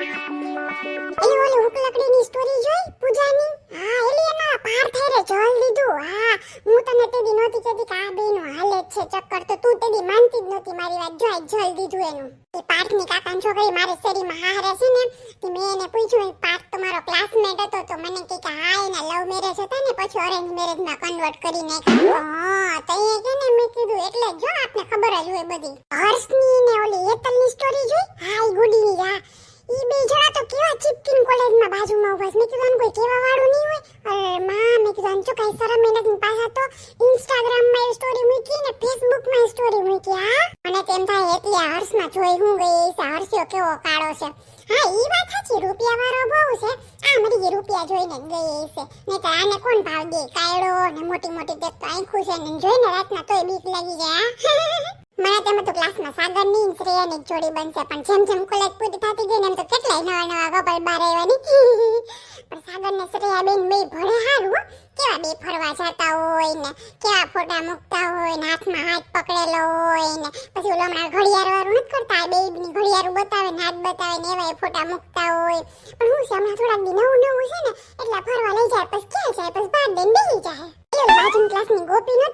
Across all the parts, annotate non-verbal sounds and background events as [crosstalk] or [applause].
એલી જોઈ છે ચક્કર, તો તું તેદી માનતી જ નહોતી મારી વાત. જો આ જલ દીધું એનું. એ પાર્થની કાકાની છોકરી મારે શેરીમાં હારે છે ને તે મેં એને પૂછ્યું પાર્થ તમારો ક્લાસમેટ હતો? તો મને કહે હા લવ મેરેજ હતા ને, પછી અરેન્જ મેરેજમાં કન્વર્ટ કરી નાખ્યા. હા, તો એ કે ને મેં કીધું, એટલે જ આપને ખબર જ હોય બધી. હર્ષની ને ઓલી હેતલની સ્ટોરી જોઈ હા ઈ ગુડીની હા ઈ બે જણા તો કેવા ચીપકીન કોલેજમાં મેં કીધું કોઈ કેવા વાળું નહીં હોય. અરે માં, મેં જો કઈ શરમ એ નથી પાછા તો ઇન્સ્ટાગ્રામમાં માં સ્ટોરી મૂકી ને ફેસબુકમાં માં સ્ટોરી મૂકી, હા. મને તેમ થાય એટલે આ હર્ષમાં જોઈ હું ગઈ, એ હર્ષ્યો કેવો કાળો છે. હા, ઈ વાત સાચી રૂપિયા વાળો બહુ છે. આ મરી રૂપિયા જોઈને ગઈ છે. ને તો આને કોણ ભાવ દે? કાયડો ને મોટી મોટી દેખ તો છે ને જોઈને રાતના તોય બીક લાગી જાય [laughs] મને તેમ તો ક્લાસમાં સાગરની શ્રેયા ની જોડી બનશે. પણ જેમ જેમ કોલેજ પૂરી થતી ગઈ ને એમ તો કેટલાય નવા નવા કપલ બહાર આવ્યા પણ [laughs] ફરવા જતા હોય ને કેવા ફોટા મૂકતા હોય ને હાથમાં હાથ પકડેલો હોય ને પછી ઓલો હમણાં ઘડિયાળ વાળું નથી કરતા બે ની ઘડિયાળ બતાવે ને, હાથ બતાવે ને, એવા ફોટા મૂકતા હોય. પણ હું છે, હમણાં થોડાક દી નવું નવું છે ને, એટલે ફરવા લઈ જાય, પછી ક્યાં જાય, પછી બાર દઈને બેસી જાય બાજુ ક્લાસની ગોપી એ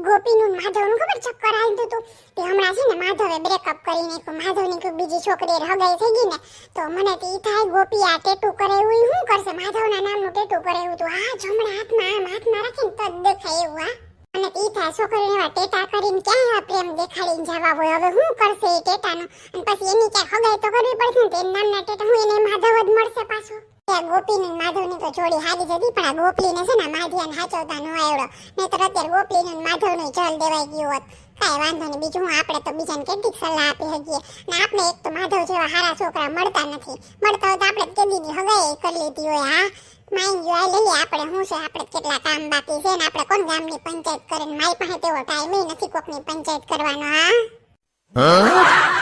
ગોપીનું માધવનું ખબર ચક્કર આવ્યું હતું તે હમણાં છે ને માધવે બ્રેકઅપ કરી નાખ્યું. માધવની કોઈ બીજી છોકરી હગાઈ થઈ ગઈ ને, તો મને તો એ થાય ગોપી આ ટેટુ કરાવ્યું શું કરશે? માધવના નામનું ટેટુ કરાવ્યું હતું આ જમણા હાથમાં, આમ હાથમાં રાખીને તો જ દેખાય એવું, હા? અને ઈ થાય છોકરીને એવા ટેટા કરીને ક્યાં એવા પ્રેમ દેખાડીને જવા હોય. હવે શું કરશે એ ટેટાનું? અને પછી એની ક્યાંક હગાઈ તો કરવી પડશે ને? તેના નામના ટેટા હું એને માધવ જ મળશે પાછો. ત્યાં ગોપીને ને માધવની તો જોડી હારી જતી પણ આ ગોપલીને છે ને માધ્યાને હાચવતા ન આવડો નહીતર અત્યારે ગોપલીને માધવનું જલ દેવાઈ ગયું હોત. કાંઈ વાંધો નહીં, બીજું આપણે તો બીજાને કેટલીક સલાહ આપી શકીએ. ને આપણે એક તો માધવ જેવા સારા છોકરા મળતા નથી. મળતા હોય તો આપણે કેદીની હગાઈ કરી લીધી હોય, હા? માઇન જોઈ લઈએ આપણે શું છે આપણે કેટલા કામ બાકી છે ને આપણે કોણ ગામની પંચાયત કરે ને મારી પાસે તેવો ટાઈમ નથી કોકની પંચાયત કરવાનો હા?